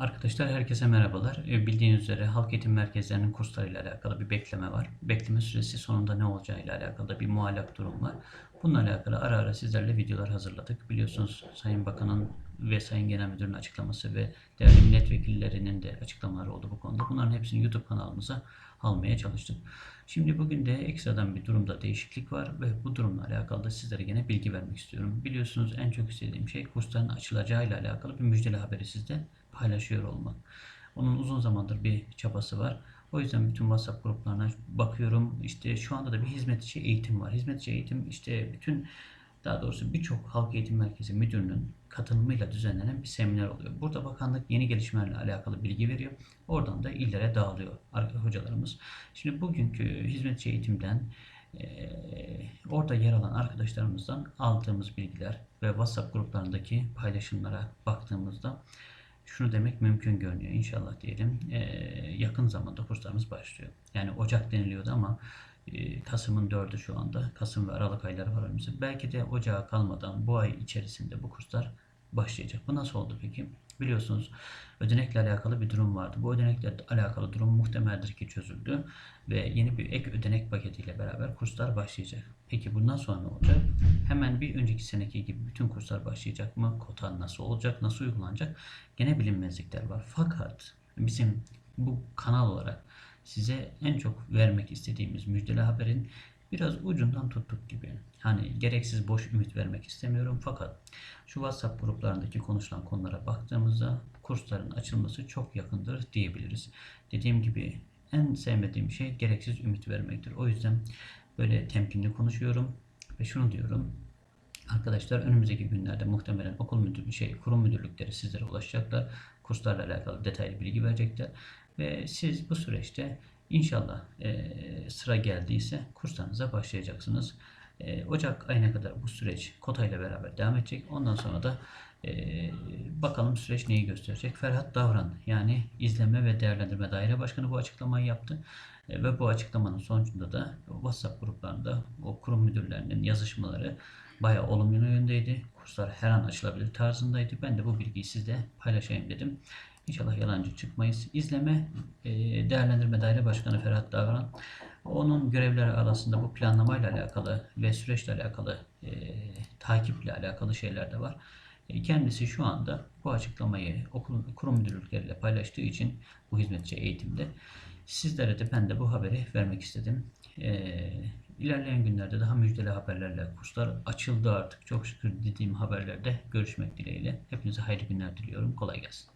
Arkadaşlar herkese merhabalar. E, Bildiğiniz üzere halk eğitim merkezlerinin kurslarıyla alakalı bir bekleme var. Bekleme süresi sonunda ne olacağıyla alakalı bir muallak durum var. Bununla alakalı ara ara sizlerle videolar hazırladık. Biliyorsunuz Sayın Bakan'ın ve Sayın Genel Müdür'ün açıklaması ve değerli milletvekillerinin de açıklamaları oldu bu konuda. Bunların hepsini YouTube kanalımıza almaya çalıştık. Şimdi bugün de ekstradan bir durumda değişiklik var ve bu durumla alakalı da sizlere yine bilgi vermek istiyorum. Biliyorsunuz en çok istediğim şey kursların açılacağıyla alakalı bir müjdeli haberi sizde paylaşıyor olmak. Onun uzun zamandır bir çabası var. O yüzden bütün WhatsApp gruplarına bakıyorum. İşte şu anda da bir hizmetçi eğitim var. Hizmetçi eğitim işte bütün daha doğrusu birçok halk eğitim merkezi müdürünün katılımıyla düzenlenen bir seminer oluyor. Burada bakanlık yeni gelişmelerle alakalı bilgi veriyor. Oradan da illere dağılıyor hocalarımız. Şimdi bugünkü hizmetçi eğitimden eee, orada yer alan arkadaşlarımızdan aldığımız bilgiler ve WhatsApp gruplarındaki paylaşımlara baktığımızda şunu demek mümkün görünüyor. İnşallah diyelim yakın zamanda kurslarımız başlıyor. Yani Ocak deniliyordu ama Kasım'ın 4'ü şu anda. Kasım ve Aralık ayları var önümüzde. Belki de ocağa kalmadan bu ay içerisinde bu kurslar başlayacak. Bu nasıl oldu peki? Biliyorsunuz ödenekle alakalı bir durum vardı. Bu ödenekle alakalı durum muhtemeldir ki çözüldü ve yeni bir ek ödenek paketiyle beraber kurslar başlayacak. Peki bundan sonra ne olacak? Hemen bir önceki seneki gibi bütün kurslar başlayacak mı? Kota nasıl olacak? Nasıl uygulanacak? Gene bilinmezlikler var. Fakat bizim bu kanal olarak size en çok vermek istediğimiz müjdeli haberin biraz ucundan tuttuk gibi. Hani gereksiz boş ümit vermek istemiyorum fakat şu WhatsApp gruplarındaki konuşulan konulara baktığımızda kursların açılması çok yakındır diyebiliriz. Dediğim gibi en sevmediğim şey gereksiz ümit vermektir. O yüzden böyle temkinli konuşuyorum ve şunu diyorum. Arkadaşlar önümüzdeki günlerde muhtemelen okul müdürlüğü şey kurum müdürlükleri sizlere ulaşacaklar. Kurslarla alakalı detaylı bilgi verecekler ve siz bu süreçte inşallah e, sıra geldiyse kurslarınıza başlayacaksınız. E, Ocak ayına kadar bu süreç kotayla beraber devam edecek. Ondan sonra da e, bakalım süreç neyi gösterecek. Ferhat Davran yani izleme ve değerlendirme daire başkanı bu açıklamayı yaptı. E, ve bu açıklamanın sonucunda da WhatsApp gruplarında o kurum müdürlerinin yazışmaları bayağı olumlu yöndeydi. Kurslar her an açılabilir tarzındaydı. Ben de bu bilgiyi sizle paylaşayım dedim. İnşallah yalancı çıkmayız. İzleme e, Değerlendirme Daire Başkanı Ferhat Davran onun görevleri arasında bu planlamayla alakalı ve süreçle alakalı e, takiple alakalı şeyler de var. E, Kendisi şu anda bu açıklamayı okul kurum müdürlükleriyle paylaştığı için bu hizmetçi eğitimde sizlere de ben de bu haberi vermek istedim. E, ilerleyen günlerde daha müjdeli haberlerle kurslar açıldı artık çok şükür dediğim haberlerde görüşmek dileğiyle. Hepinize hayırlı günler diliyorum. Kolay gelsin.